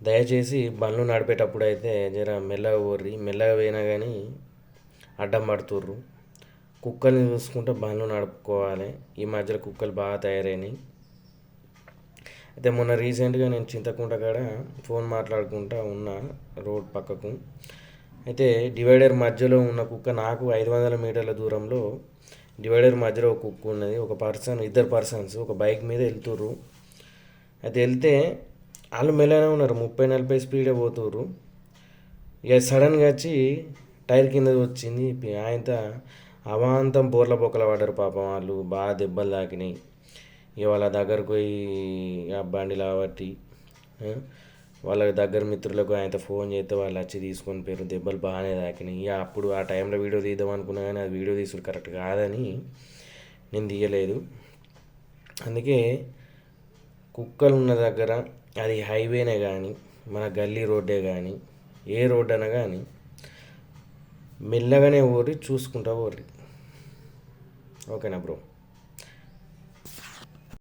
దయచేసి బండ్లు నడిపేటప్పుడు అయితే జర మెల్లగా పోర్రి మెల్లగా పోయినా కానీ అడ్డం పడుతుర్రు. కుక్కల్ని చూసుకుంటూ బండ్లు నడుపుకోవాలి. ఈ మధ్యలో కుక్కలు బాగా తయారైనాయి. అయితే మొన్న రీసెంట్గా నేను చింతకుంట కాడ ఫోన్ మాట్లాడుకుంటా ఉన్నా రోడ్ పక్కకు. అయితే డివైడర్ మధ్యలో ఉన్న కుక్క నాకు ఐదు వందల మీటర్ల దూరంలో డివైడర్ మధ్యలో ఒక కుక్క ఉన్నది. ఒక పర్సన్ ఇద్దరు పర్సన్స్ ఒక బైక్ మీద వెళ్తుర్రు. అయితే వెళ్తే వాళ్ళు మెల్లగానే ఉన్నారు. ముప్పై నలభై స్పీడే పోతున్నారు ఇక సడన్గా వచ్చి టైర్ కింద వచ్చింది. ఆయనత అవాంతం బోర్ల బొక్కల పడ్డారు పాపం వాళ్ళు బాగా దెబ్బలు తాకినాయి. ఇక వాళ్ళ దగ్గరకు పోయి ఆ బండి లాబట్టి వాళ్ళ దగ్గర మిత్రులకు ఆయనతో ఫోన్ చేస్తే వాళ్ళు వచ్చి తీసుకొని పేరు దెబ్బలు బాగానే తాకినాయి. ఇక అప్పుడు ఆ టైంలో వీడియో తీద్దాం అనుకున్నా కానీ అది వీడియో తీసుడు కరెక్ట్ కాదని నేను తీయలేదు. అందుకే కుక్కలు ఉన్న దగ్గర అది హైవేనే కానీ మన గల్లీ రోడ్డే కానీ ఏ రోడ్ అయినా కానీ మెల్లగానే ఓరి చూసుకుంటా ఊరి. ఓకేనా బ్రో?